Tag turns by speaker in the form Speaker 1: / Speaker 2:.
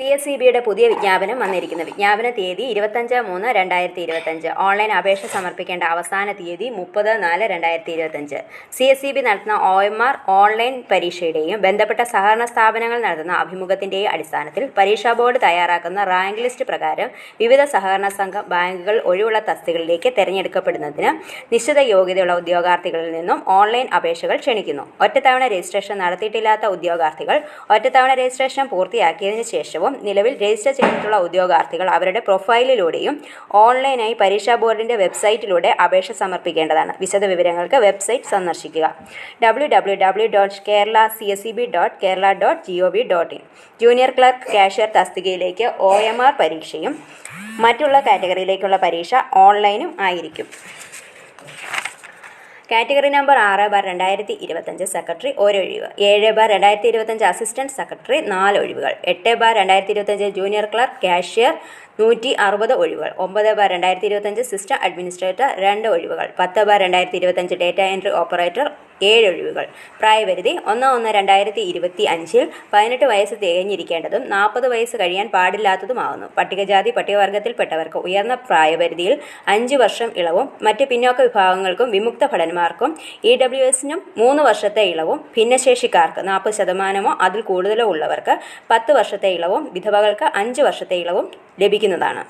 Speaker 1: C S C ബിയുടെ പുതിയ വിജ്ഞാപനം വന്നിരിക്കുന്നു. വിജ്ഞാപന തീയതി ഇരുപത്തഞ്ച് മൂന്ന് രണ്ടായിരത്തി ഇരുപത്തഞ്ച്. ഓൺലൈൻ അപേക്ഷ സമർപ്പിക്കേണ്ട അവസാന തീയതി മുപ്പത് നാല് രണ്ടായിരത്തി ഇരുപത്തഞ്ച്. സി എസ് സി ബി നടത്തുന്ന ഒ എം ആർ ഓൺലൈൻ പരീക്ഷയുടെയും ബന്ധപ്പെട്ട സഹകരണ സ്ഥാപനങ്ങൾ നടത്തുന്ന അഭിമുഖത്തിന്റെയും അടിസ്ഥാനത്തിൽ പരീക്ഷാ ബോർഡ് തയ്യാറാക്കുന്ന റാങ്ക് ലിസ്റ്റ് പ്രകാരം വിവിധ സഹകരണ സംഘ ബാങ്കുകൾ ഒഴിവുള്ള തസ്തികളിലേക്ക് തെരഞ്ഞെടുക്കപ്പെടുന്നതിന് നിശ്ചിത യോഗ്യതയുള്ള ഉദ്യോഗാർത്ഥികളിൽ നിന്നും ഓൺലൈൻ അപേക്ഷകൾ ക്ഷണിക്കുന്നു. ഒറ്റത്തവണ രജിസ്ട്രേഷൻ നടത്തിയിട്ടില്ലാത്ത ഉദ്യോഗാർത്ഥികൾ ഒറ്റത്തവണ രജിസ്ട്രേഷൻ പൂർത്തിയാക്കിയതിനു ശേഷവും നിലവിൽ രജിസ്റ്റർ ചെയ്തിട്ടുള്ള ഉദ്യോഗാർത്ഥികൾ അവരുടെ പ്രൊഫൈലിലൂടെയും ഓൺലൈനായി പരീക്ഷാ ബോർഡിന്റെ വെബ്സൈറ്റിലൂടെ അപേക്ഷ സമർപ്പിക്കേണ്ടതാണ്. വിശദ വിവരങ്ങൾക്ക് വെബ്സൈറ്റ് സന്ദർശിക്കുക. W W W dot Kerala C S E B dot Kerala dot G O dot in junior clerk cashier തസ്തികയിലേക്ക് ഒ എം ആർ പരീക്ഷയും മറ്റുള്ള കാറ്റഗറിയിലേക്കുള്ള പരീക്ഷ ഓൺലൈനും ആയിരിക്കും. കാറ്റഗറി നമ്പർ ആറ് ബാർ രണ്ടായിരത്തി ഇരുപത്തഞ്ച് സെക്രട്ടറി ഒരൊഴിവ് ഏഴ് ബാർ രണ്ടായിരത്തി ഇരുപത്തഞ്ച് അസിസ്റ്റന്റ് സെക്രട്ടറി നാല് ഒഴിവുകൾ. എട്ട് ബാർ രണ്ടായിരത്തി ഇരുപത്തഞ്ച് ജൂനിയർ ക്ലർക്ക് കാഷ്യർ നൂറ്റി അറുപത് ഒഴിവുകൾ. ഒമ്പത് ബാർ രണ്ടായിരത്തി ഇരുപത്തഞ്ച് സിസ്റ്റം അഡ്മിനിസ്ട്രേറ്റർ രണ്ട് ഒഴിവുകൾ. പത്ത് ബാർ രണ്ടായിരത്തി ഇരുപത്തഞ്ച് ഡേറ്റ എൻട്രി ഓപ്പറേറ്റർ ഏഴ് ഒഴിവുകൾ. പ്രായപരിധി ഒന്ന് ഒന്ന് രണ്ടായിരത്തി ഇരുപത്തി അഞ്ചിൽ പതിനെട്ട് വയസ്സ് തികഞ്ഞിരിക്കേണ്ടതും നാൽപ്പത് വയസ്സ് കഴിയാൻ പാടില്ലാത്തതുമാകുന്നു പട്ടികജാതി പട്ടികവർഗത്തിൽപ്പെട്ടവർക്ക് ഉയർന്ന പ്രായപരിധിയിൽ അഞ്ച് വർഷം ഇളവും മറ്റ് പിന്നോക്ക വിഭാഗങ്ങൾക്കും വിമുക്ത ഭടന്മാർക്കും ഇ ഡബ്ല്യു എസിനും മൂന്ന് വർഷത്തെ ഇളവും ഭിന്നശേഷിക്കാർക്ക് നാൽപ്പത് ശതമാനമോ അതിൽ കൂടുതലോ ഉള്ളവർക്ക് പത്ത് വർഷത്തെ ഇളവും വിധവകൾക്ക് അഞ്ച് വർഷത്തെ ഇളവും ലഭിക്കുന്നതാണ്.